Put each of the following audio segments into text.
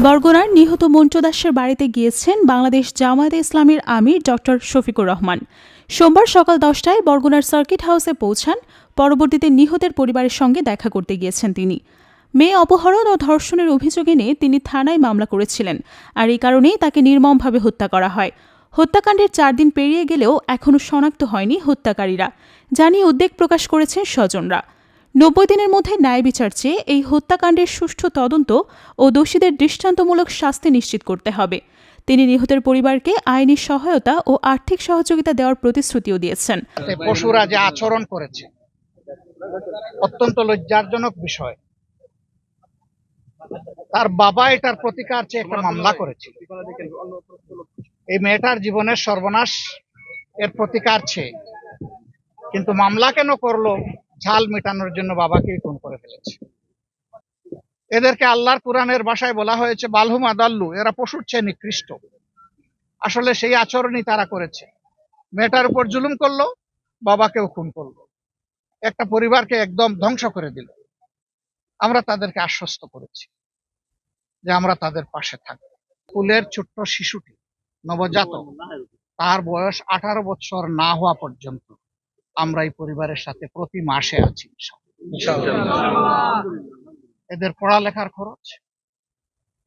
বরগুনার নিহত মন্টু দাসের বাড়িতে গিয়েছেন বাংলাদেশ জামায়াতে ইসলামের আমির ডক্টর শফিকুর রহমান। সোমবার সকাল দশটায় বরগুনার সার্কিট হাউসে পৌঁছান, পরবর্তীতে নিহতের পরিবারের সঙ্গে দেখা করতে গিয়েছেন তিনি। মেয়ে অপহরণ ও ধর্ষণের অভিযোগ এনে তিনি থানায় মামলা করেছিলেন, আর এই কারণেই তাকে নির্মমভাবে হত্যা করা হয়। হত্যাকাণ্ডের চার দিন পেরিয়ে গেলেও এখনও শনাক্ত হয়নি হত্যাকারীরা। জানিয়ে উদ্বেগ প্রকাশ করেছেন স্বজনরা। নব্বই দিনের মধ্যে ন্যায় বিচার চেয়ে এই হত্যাকাণ্ডের সুষ্ঠু তদন্ত ও দোষীদের দৃষ্টান্তমূলক শাস্তি নিশ্চিত করতে হবে। তিনি নিহতের পরিবারকে আইনি সহায়তা ও আর্থিক সহযোগিতা দেওয়ার প্রতিশ্রুতিও দিয়েছেন। পশুরা যে আচরণ করেছে, অত্যন্ত লজ্জাজনক বিষয়। তার বাবা এটার প্রতিকার চেয়ে একটা মামলা করেছিল এই মেয়েটার জীবনের সর্বনাশ এর প্রতিকার চেয়ে। কিন্তু মামলা কেন করল? ঝাল মেটানোর জন্য বাবাকে খুন করে ফেলেছে। এদেরকে আল্লাহর কোরআনের ভাষায় বলা হয়েছে, বালহুম আদাল্লু, এরা পশুর চেয়ে নিকৃষ্ট। আসলে সেই আচরণই তারা করেছে। মেয়েটার উপর জুলুম করল, বাবাকেও খুন করল। একটা পরিবারকে একদম ধ্বংস করে দিল। আমরা তাদেরকে আশ্বস্ত করেছি যে আমরা তাদের পাশে থাকব। স্কুলের ছোট্ট শিশুটি নবজাতক, তার বয়স আঠারো বছর না হওয়া পর্যন্ত আমরা এই পরিবারের সাথে প্রতি মাসে আছি এদের পড়ালেখার খরচ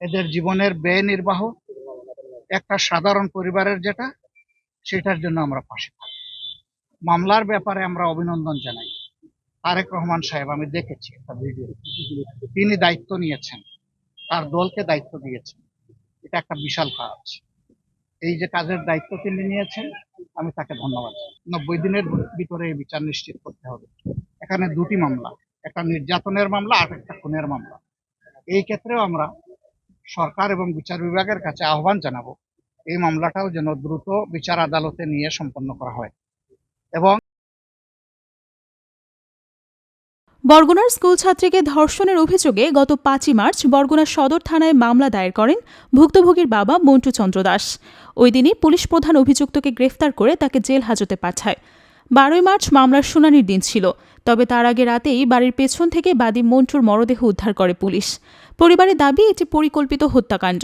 এদের জীবনের ব্যয় নির্বাহ একটা সাধারণ পরিবারের যেটা সেটার জন্য আমরা পাশে থাকি। মামলার ব্যাপারে আমরা অভিনন্দন জানাই। তারেক রহমান সাহেব আমি দেখেছি একটা ভিডিও। তিনি দায়িত্ব নিয়েছেন তার দলকে দায়িত্ব দিয়েছেন। এটা একটা বিশাল কাজ। এই যে কাজের দায়িত্ব তিনি নিয়েছেন আমি তাকে ধন্যবাদ জানাই। নব্বই দিনের ভিতরে বিচার নিশ্চিত করতে হবে। এখানে দুটি মামলা, একটা নির্যাতনের মামলা আর একটা খুনের মামলা। এই ক্ষেত্রেও আমরা সরকার এবং বিচার বিভাগের কাছে আহ্বান জানাব, এই মামলাটাও যেন দ্রুত বিচার আদালতে নিয়ে সম্পন্ন করা হয়। এবং বরগুনার স্কুল ছাত্রীকে ধর্ষণের অভিযোগে গত পাঁচই মার্চ বরগুনা সদর থানায় মামলা দায়ের করেন ভুক্তভোগীর বাবা মন্টু চন্দ্র দাস। ওই দিনই পুলিশ প্রধান অভিযুক্তকে গ্রেফতার করে তাকে জেল হাজতে পাঠায়। বারোই মার্চ মামলার শুনানির দিন ছিল, তবে তার আগে রাতেই বাড়ির পেছন থেকে বাদী মন্টুর মরদেহ উদ্ধার করে পুলিশ। পরিবারের দাবি, এটি পরিকল্পিত হত্যাকাণ্ড।